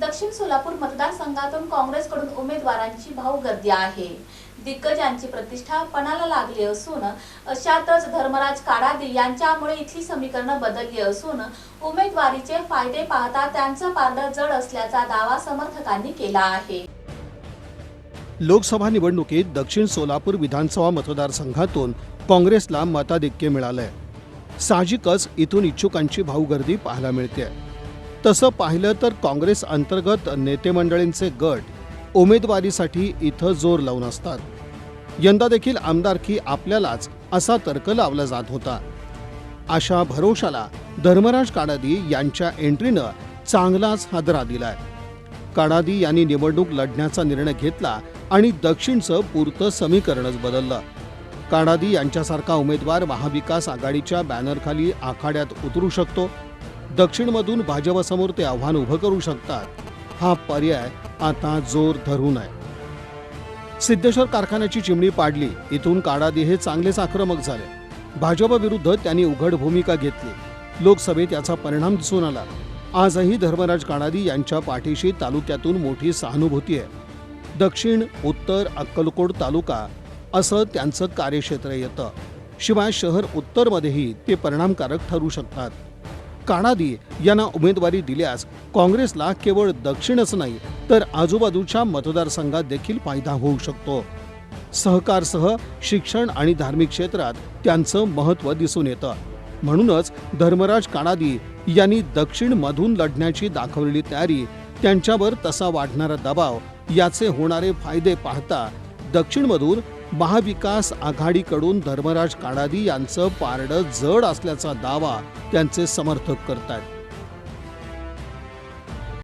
दक्षिण सोलापूर मतदारसंघातून काँग्रेसकडून उमेदवारांची भाऊ गर्दी आहे दिग्गजांची प्रतिष्ठा पणाला लागली असून अशातच धर्मराज काडादी यांच्यामुळे इथली समीकरणं बदलली असून उमेदवारीचे फायदे पाहता त्यांचं पारडं जड असल्याचा दावा समर्थकांनी केला आहे. लोकसभा निवडणुकीत दक्षिण सोलापूर विधानसभा मतदारसंघातून काँग्रेसला मताधिक्य मिळालंय. साहजिकच इथून इच्छुकांची भाऊगर्दी पाहायला मिळते तसं पाहिलं तर काँग्रेस अंतर्गत नेतेमंडळींचे गट उमेदवारीसाठी इथं जोर लावून असतात. यंदा देखील आमदारकी आपल्यालाच असा तर्क लावला जात होता. अशा भरोशाला धर्मराज काडादी यांच्या एंट्रीनं चांगलाच हादरा दिलाय. काडादी यांनी निवडणूक लढण्याचा निर्णय घेतला आणि दक्षिणचं पुरतं समीकरणच बदललं. काडादी यांच्यासारखा उमेदवार महाविकास आघाडीच्या बॅनरखाली आखाड्यात उतरू शकतो दक्षिणमधून भाजपसमोर ते आव्हान उभं करू शकतात. हा पर्याय आता जोर धरून आहे. सिद्धेश्वर कारखान्याची चिमणी पाडली. इथून काडादी हे चांगलेच आक्रमक झाले. भाजपविरुद्ध त्यांनी उघड भूमिका घेतली. लोकसभेत याचा परिणाम दिसून आला. आजही धर्मराज काणादी यांच्या पाठीशी तालुक्यातून मोठी सहानुभूती आहे. दक्षिण उत्तर अक्कलकोट तालुका असं त्यांचं कार्यक्षेत्र येतं. शिवाय शहर उत्तरमध्येही ते परिणामकारक ठरू शकतात. काणादी यांना उमेदवारी दिल्यास काँग्रेसला केवळ दक्षिणच नाही तर आजूबाजूच्या मतदारसंघात देखील फायदा होऊ शकतो. सहकारसह शिक्षण आणि धार्मिक क्षेत्रात त्यांचं महत्त्व दिसून येतं. म्हणूनच धर्मराज काणादी यांनी दक्षिण मधून लढण्याची दाखवलेली तयारी त्यांच्यावर तसा वाढणारा दबाव याचे होणारे फायदे पाहता दक्षिणमधून महाविकास आघाडीकडून धर्मराज काणादी यांचं पारडं जड असल्याचा दावा त्यांचे समर्थक करतात